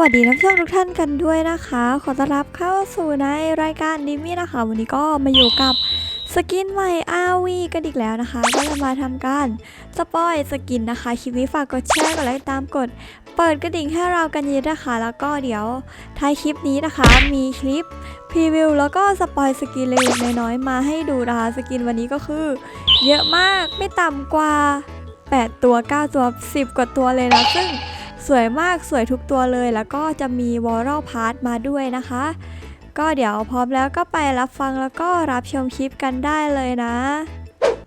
วัสดีท่านผู้ชมทุกท่านกันด้วยนะคะ ขอต้อนรับเข้าสู่ในรายการดิมี่นะคะ วันนี้ก็มาอยู่กับสกินใหม่อาวีกันอีกแล้วนะคะ ก็จะมาทำการสปอยสกินนะคะ คลิปนี้ฝากกดแชร์กดไลค์ตามกด เปิดกระดิ่งให้เรากันเยอะนะคะ แล้วก็เดี๋ยวท้ายคลิปนี้นะคะ มีคลิปพรีวิวแล้วก็สปอยสกินเล็กน้อยมาให้ดูนะคะสกินวันนี้ก็คือ เยอะมากไม่ต่ำกว่า 8 ตัว 9 ตัว 10 กว่าตัวเลยนะซึ่ง สวยมากสวยทุกตัวเลย แล้วก็จะมีวอลล์พาร์ทมาด้วยนะคะ ก็เดี๋ยวพร้อมแล้วก็ไปรับฟังแล้วก็รับชมคลิปกันได้เลยนะ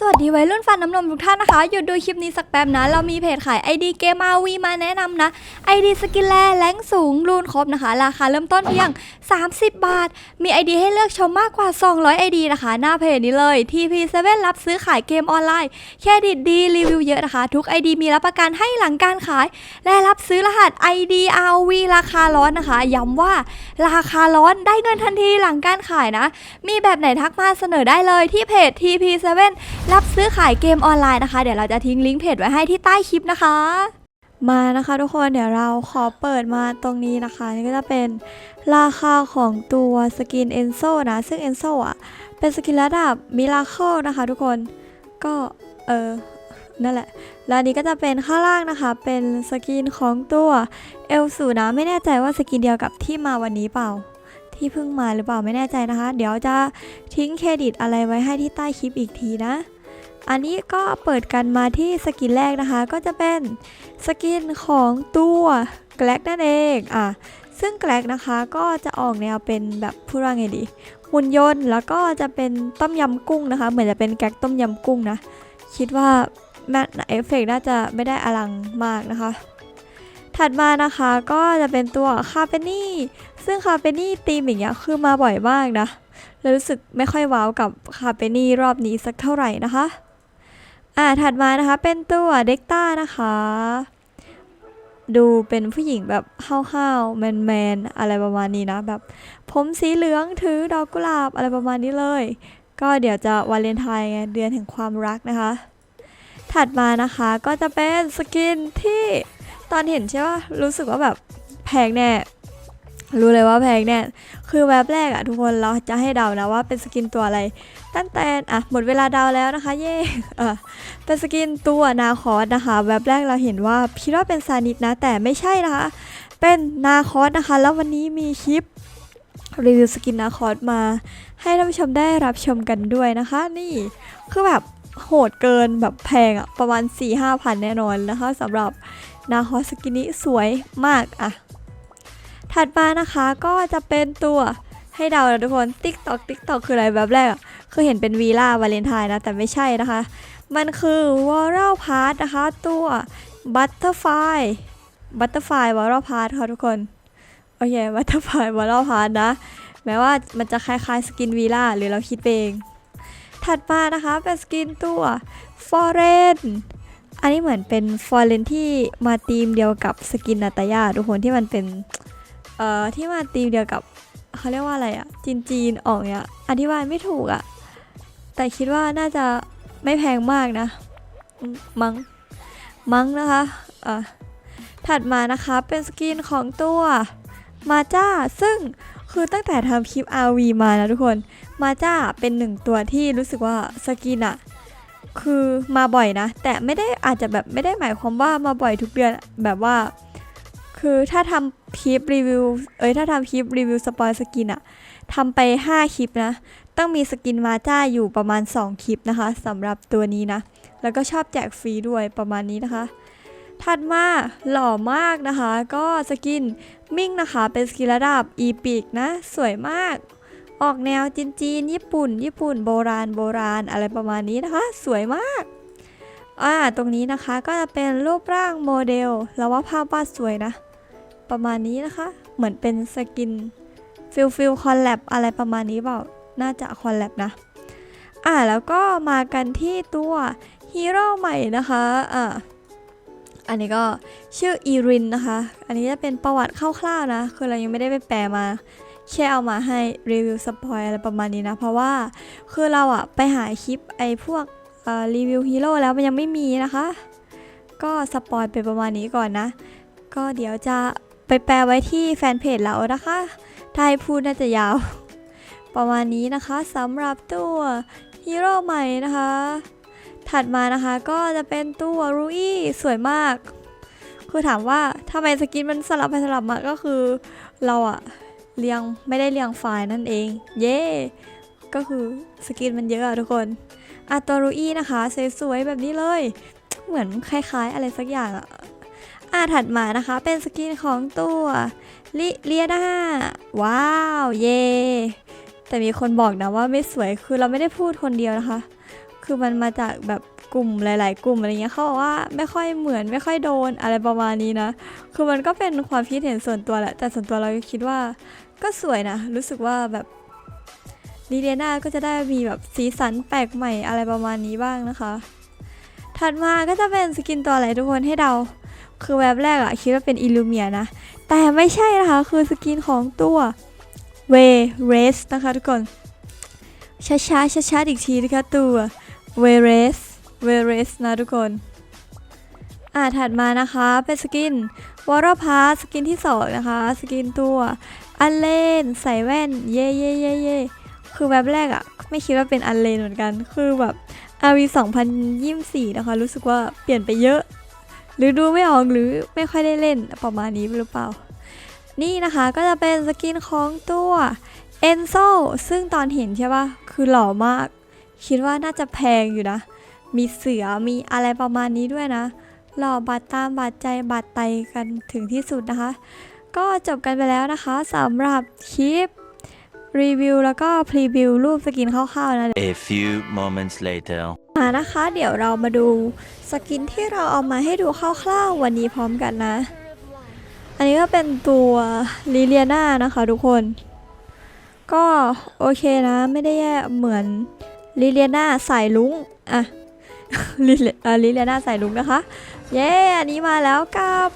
สวัสดีวัยรุ่นฟันน้ำนมทุกท่านนะคะ หยุดดูคลิปนี้สักแป๊บนะ เรามีเพจขาย ID เกม RV มาแนะนำนะ ID สกินแลแรงสูงรูนครบนะคะ ราคาเริ่มต้นเพียง 30 บาท มี ID ให้เลือกชมมากกว่า 200 ID นะคะ หน้าเพจนี้เลย TP7 รับซื้อขายเกมออนไลน์ แค่ดิดดีรีวิวเยอะนะคะ ทุก ID มีรับประกันให้หลังการขาย และรับซื้อรหัส ID RV ราคาร้อนนะคะ ย้ำว่าราคาร้อนได้เงินทันทีหลังการขายนะ มีแบบไหนทักมาเสนอได้เลยที่เพจ TP7 รับซื้อขายเกมออนไลน์นะคะ เดี๋ยวเราจะทิ้งลิงก์เพจไว้ให้ที่ใต้คลิปนะคะ มานะคะทุกคนเดี๋ยวเราขอเปิดมาตรงนี้นะคะนี่ก็จะเป็นราคาของตัวสกินเอนโซนะ ซึ่งเอนโซอะเป็นสกินระดับมิราเคิลนะคะ ทุกคนก็เออนั่นแหละ แล้วนนี้ก็จะเป็นข้างล่างนะคะ เป็นสกินของตัวเอลสูนะ ไม่แน่ใจว่าสกินเดียวกับที่มาวันนี้เปล่า ที่เพิ่งมาหรือเปล่าไม่แน่ใจนะคะ เดี๋ยวจะทิ้งเครดิตอะไรไว้ให้ที่ใต้คลิปอีกทีนะ อันนี้ก็เปิดกันมาที่สกินแรกนะคะ ก็จะเป็นสกินของตัวแกลกนั่นเองอะซึ่งแกลกนะคะก็จะออกแนวเป็นแบบพูดว่าไงดีหุ่นยนต์แล้วก็จะเป็นต้มยำกุ้งนะคะ เหมือนจะเป็นแก๊กต้มยำกุ้งนะ คิดว่าแมเอฟเฟกน่าจะไม่ได้อลังมากนะคะ ถัดมานะคะก็จะเป็นตัวคาเปนี่ซึ่งคาเปนี่ตีมอย่างเงี้ยคือมาบ่อยมากนะแล้วรู้สึกไม่ค่อยว้าวกับคาเปนี่รอบนี้สักเท่าไหร่นะคะ อ่าถัดมานะคะเป็นตัวเด็กต้านะคะ ดูเป็นผู้หญิงแบบห้าวๆแมนๆอะไรประมาณนี้นะแบบ ผมสีเหลืองถือดอกกุหลาบอะไรประมาณนี้เลย ก็เดี๋ยวจะวาเลนไทน์ไงเดือนแห่งความรักนะคะ ถัดมานะคะก็จะเป็นสกินที่ตอนเห็นใช่ป่ะรู้สึกว่าแบบแพงแน่ รู้เลยว่าแพงแน่คือแวบแรกอะทุกคนเราจะให้เดานะว่าเป็นสกินตัวอะไร ตั้งแต่อะหมดเวลาเดาแล้วนะคะ เย่เออเป็นสกินตัวนาคอสนะคะ แวบแรกเราเห็นว่าคิดว่าเป็นซานิดนะ แต่ไม่ใช่นะคะ เป็นนาคอสนะคะ แล้ววันนี้มีคลิปรีวิวสกินนาคอสมา ให้ท่านผู้ชมได้รับชมกันด้วยนะคะ นี่คือแบบโหดเกินแบบแพงอะประมาณ4-5พันแน่นอนนะคะสำหรับนาคอสสกินนี้สวยมากอะ ถัดมานะคะก็จะเป็นตัวให้เดานะทุกคน TikTok TikTok คืออะไรแบบแรกอะคือเห็นเป็นวีล่าวาเลนไทน์นะ แต่ไม่ใช่นะคะ มันคือวอลล์พาร์ทนะคะตัวบัตเตอร์ไฟบัตเตอร์ไฟวอลล์พาร์ทค่ะทุกคนโอเคบัตเตอร์ไฟวอลล์พาร์ทนะแม้ว่ามันจะคล้ายๆสกินวีล่าหรือเราคิดเอง ถัดมานะคะเป็นสกินตัวฟอเรนอันนี้เหมือนเป็นฟอเรนที่มาธีมเดียวกับสกินนาตายาทุกคนที่มันเป็น เอ่อที่มาธีมเดียวกับเขาเรียกว่าอะไรอะจีนจีนๆออกเนี่ยอธิบายไม่ถูกอะแต่คิดว่าน่าจะไม่แพงมากนะมมัง้งมั้งนะคะอะถัดมานะคะเป็นสกินของตัวมาจ้าซึ่งคือตั้งแต่ทำคลิป RV มานะทุกคนมาจ้าเป็นหนึ่งตัวที่รู้สึกว่าสกินอะคือมาบ่อยนะ แต่ไม่ได้อาจจะแบบไม่ได้หมายความว่ามาบ่อยทุกเดือนแบบว่า คือถ้าทำคลิปรีวิว เอ้ยถ้าทำคลิปรีวิวสปอยสกินอะทำไป 5 คลิปนะ ต้องมีสกินมาจ้าอยู่ประมาณ 2 คลิปนะคะสำหรับตัวนี้นะ แล้วก็ชอบแจกฟรีด้วยประมาณนี้นะคะ ถัดมาหล่อมากนะคะ ก็สกินมิ่งนะคะ เป็นสกินระดับอีพิกนะ สวยมาก ออกแนวจีนจีนญี่ปุ่น ญี่ปุ่นโบราณโบราณอะไรประมาณนี้นะคะ สวยมากอ่าตรงนี้นะคะก็จะเป็นรูปร่างโมเดล แล้วว่าภาพวาดสวยนะ ประมาณนี้นะคะ เหมือนเป็นสกินฟิลฟิลคอลแลบอะไรประมาณนี้เปล่า น่าจะคอลแลบนะ อ่าแล้วก็มากันที่ตัวฮีโร่ใหม่นะคะ อ่าอันนี้ก็ชื่ออีรินนะคะ อันนี้จะเป็นประวัติคร่าวๆนะ คือเรายังไม่ได้ไปแปลมา แค่เอามาให้รีวิวสปอยอะไรประมาณนี้นะ เพราะว่าคือเราอะไปหาคลิปไอ้พวกรีวิวฮีโร่แล้วมันยังไม่มีนะคะ ก็สปอยไปประมาณนี้ก่อนนะ ก็เดี๋ยวจะ ไปแปลไว้ที่แฟนเพจเรานะคะถ้าให้พูดน่าจะยาว ประมาณนี้นะคะสำหรับตัวฮีโร่ใหม่นะคะ ถัดมานะคะก็จะเป็นตัวรูอี้สวยมาก คือถามว่าทำไมสกินมันสลับไปสลับมาก็คือเราอะเรียงไม่ได้เรียงไฟล์นั่นเอง เย่ก็คือสกินมันเยอะอะทุกคนอะตัวรูอี้นะคะสวยๆแบบนี้เลย เหมือนคล้ายๆ อะไรสักอย่างอะ อะถัดมานะคะเป็นสกินของตัวลิเลียนาว้าว เย่แต่มีคนบอกนะว่าไม่สวยคือเราไม่ได้พูดคนเดียวนะคะ คือมันมาจากแบบกลุ่มหลาย ๆ กลุ่มอะไรเงี้ยเขาบอกว่าไม่ค่อยเหมือนไม่ค่อยโดนอะไรประมาณนี้นะ คือมันก็เป็นความคิดเห็นส่วนตัวแหละ แต่ส่วนตัวเราคิดว่าก็สวยนะ รู้สึกว่าแบบลีเดียนาก็จะได้มีแบบสีสันแปลกใหม่อะไรประมาณนี้บ้างนะคะ ถัดมาก็จะเป็นสกินตัวอะไรทุกคนให้เดา คือแวบแรกอะคิดว่าเป็นอิลูเมียนะ แต่ไม่ใช่นะคะ คือสกินของตัวเวเรสนะคะทุกคน ช้าๆช้าๆอีกทีนะคะตัวเวเรสเวเรสนะทุกคนอ่าถัดมานะคะ เป็นสกินวอร์พาสกินที่สองนะคะ สกินตัวอันเลนใส่แว่น เย่เย่เย่เย่คือแบบแรกอะไม่คิดว่าเป็นอันเลนเหมือนกัน คือแบบอาวี2024นะคะ รู้สึกว่าเปลี่ยนไปเยอะ หรือดูไม่ออกหรือไม่ค่อยได้เล่นประมาณนี้หรือเปล่า นี่นะคะก็จะเป็นสกินของตัวเอนโซซึ่งตอนเห็นใช่ปะคือหล่อมาก คิดว่าน่าจะแพงอยู่นะ มีเสือมีอะไรประมาณนี้ด้วยนะ หล่อบาดตามบาดใจบาดไตกันถึงที่สุดนะคะ ก็จบกันไปแล้วนะคะสำหรับคลิปรีวิวแล้วก็พรีวิวรูปสกินคร่าวๆนะ A few moments later. มานะคะ เดี๋ยวเรามาดู สกินที่เราเอามาให้ดูคร่าวๆวันนี้พร้อมกันนะ อันนี้ก็เป็นตัวลิเลียนานะคะทุกคน ก็โอเคนะไม่ได้แย่เหมือนลิเลียนาสายลุงอะลิเลอะลิเลียนาสายลุงนะคะ เย้ อันนี้มาแล้วกับ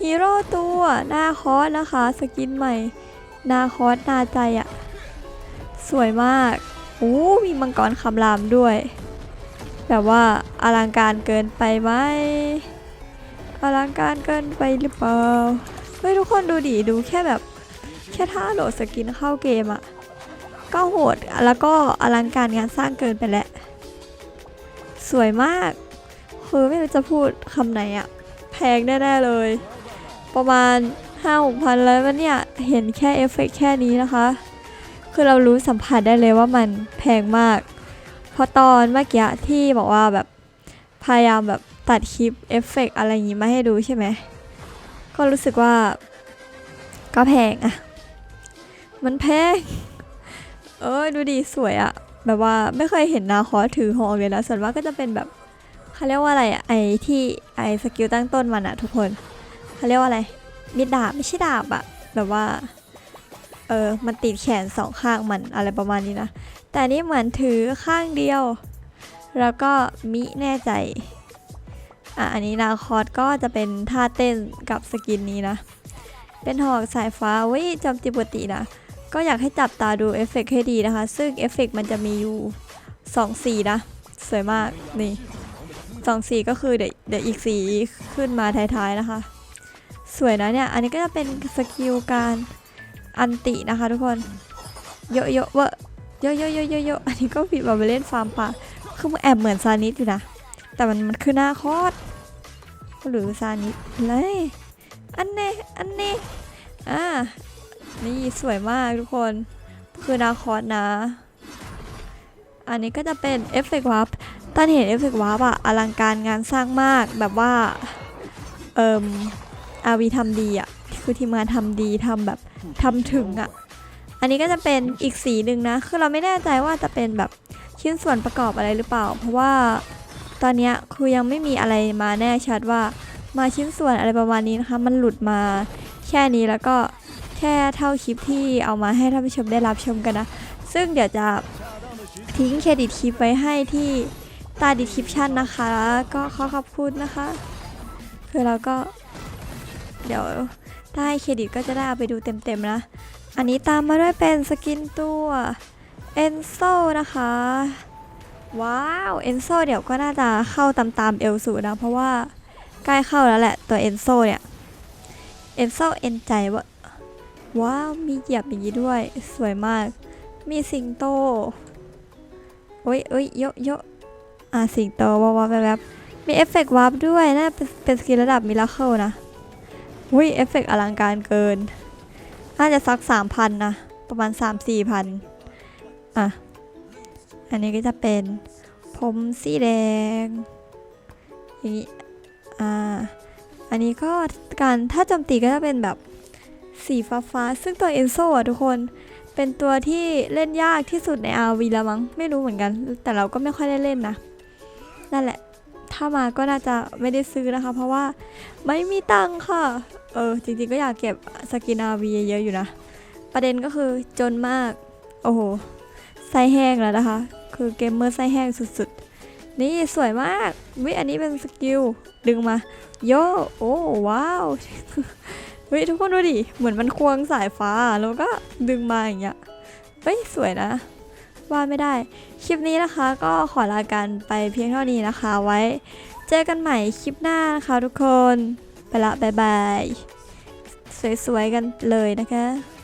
ฮีโร่ตัวนาคอสนะคะ สกินใหม่ นาคอสนาใจอะสวยมาก โอ้มีมังกรคำรามด้วย แบบว่าอลังการเกินไปไหมอลังการเกินไปหรือเปล่าเฮ้ยทุกคนดูดิดูแค่แบบ แค่ท่าโหลดสกินเข้าเกมอะก็โหดแล้วก็อลังการงานสร้างเกินไปแล้วสวยมากคือไม่รู้จะพูดคำไหนอะแพงแน่ๆเลย ประมาณห้าหกพันแล้วมันเนี่ย เห็นแค่เอฟเฟกต์แค่นี้นะคะ คือเรารู้สัมผัสได้เลยว่ามันแพงมาก ราะตอนเมื่อกี้ที่บอกว่าแบบพยายามแบบตัดคลิปเอฟเฟกต์อะไรอย่างงี้มาให้ดูใช่ไหม ก็รู้สึกว่า ก็แพงอะมันแพง เอ้ยดูดีสวยอะแบบว่าไม่เคยเห็นนาคอถือหอกเลยนะส่วนมากก็จะเป็นแบบเขาเรียกว่าอะไรอะไอที่ไอสกิลตั้งต้นมันอะทุกคนเขาเรียกว่าอะไรมีดดาบไม่ใช่ดาบอะแบบว่าเออมันติดแขนสองข้างมันอะไรประมาณนี้นะแต่นี่เหมือนถือข้างเดียว แล้วก็มิแน่ใจ อะ อันนี้นาคอสก็จะเป็นท่าเต้นกับสกินนี้นะ เป็นหอกสายฟ้าว้ยจำติปกตินะ ก็อยากให้จับตาดูเอฟเฟกต์ให้ดีนะคะ ซึ่งเอฟเฟกต์มันจะมีอยู่2สีนะ สวยมาก นี่สองสีก็คือเดี๋ยวเดี๋ยวอีกสีขึ้นมาท้ายๆนะคะ สวยนะเนี่ย อันนี้ก็จะเป็นสกิลการอันตินะคะทุกคน เยอะๆเวอะ เยอะๆเยอะๆเยอะๆอันนี้ก็ผิดแบบไปเล่นฟาร์มป่าคือมันแอบเหมือนซานิสอยู่นะ แต่มันมันคือหน้าคอดหรือซานิสเลยอันเน่อันเน่อ่านี่สวยมากทุกคน คือนาคอสนะ อันนี้ก็จะเป็นเอฟเฟกต์วาร์ปตอนเห็นเอฟเฟกต์วาร์ปอะอลังการงานสร้างมากแบบว่า เอิมอาวีทำดีอะคือทีมงานทำดีทำแบบทำถึงอะ อันนี้ก็จะเป็นอีกสีหนึ่งนะ คือเราไม่แน่ใจว่าจะเป็นแบบชิ้นส่วนประกอบอะไรหรือเปล่า เพราะว่าตอนนี้คือยังไม่มีอะไรมาแน่ชัดว่ามาชิ้นส่วนอะไรประมาณนี้นะคะ มันหลุดมาแค่นี้แล้วก็แค่เท่าคลิปที่เอามาให้ท่านผู้ชมได้รับชมกันนะ ซึ่งเดี๋ยวจะทิ้งเครดิตคลิปไว้ให้ที่ใตาดีคริปชันนะคะแล้วก็ขอขอบคุณนะคะ คือเราก็เดี๋ยวถ้าให้เครดิตก็จะได้เอาไปดูเต็มๆนะ อันนี้ตามมาด้วยเป็นสกินตัวเอนโซนะคะ ว้าวเอนโซเดี๋ยวก็น่าจะเข้าตามตามเอลสูนะ เพราะว่าใกล้เข้าแล้วแหละตัวเอนโซเนี่ยเอนโซเอนใจว่าว้าวมีเหยียบอย่างนี้ด้วย สวยมาก มีสิงโตโอ้ยเอ้ยเยอะเยอะอะสิงโตว้าวๆแบบมีเอฟเฟกต์วาร์ปด้วยน่าเป็นเป็นสกินระดับมิราเคิลนะอุ้ยเอฟเฟกต์อลังการเกิน น่าจะสักสามพันนะ ประมาณสามสี่พันอะ อันนี้ก็จะเป็นผมสีแดงอย่างนี้อ่าอันนี้ก็การถ้าจมตีก็จะเป็นแบบสีฟ้าฟ้าๆซึ่งตัวเอนโซอะทุกคนเป็นตัวที่เล่นยากที่สุดใน RV แล้วมั้งไม่รู้เหมือนกัน แต่เราก็ไม่ค่อยได้เล่นนะ นั่นแหละ ถ้ามาก็น่าจะไม่ได้ซื้อนะคะ เพราะว่าไม่มีตังค่ะ เออ จริงๆก็อยากเก็บสกิน RV เยอะๆอยู่นะ ประเด็นก็คือจนมาก โอ้โหไส้แห้งแล้วนะคะ คือเกมเมอร์ไส้แห้งสุดๆ นี่สวยมากวิอันนี้เป็นสกิล ดึงมา โย โอ้ว้าววิทุกคนดูดิ เหมือนมันควงสายฟ้า แล้วก็ดึงมาอย่างเงี้ย เฮ้ย สวยนะ ว่าไม่ได้ คลิปนี้นะคะก็ขอลากันไปเพียงเท่านี้นะคะ ไว้ เจอกันใหม่คลิปหน้านะคะทุกคน ไปละบายบาย สวยๆกันเลยนะคะ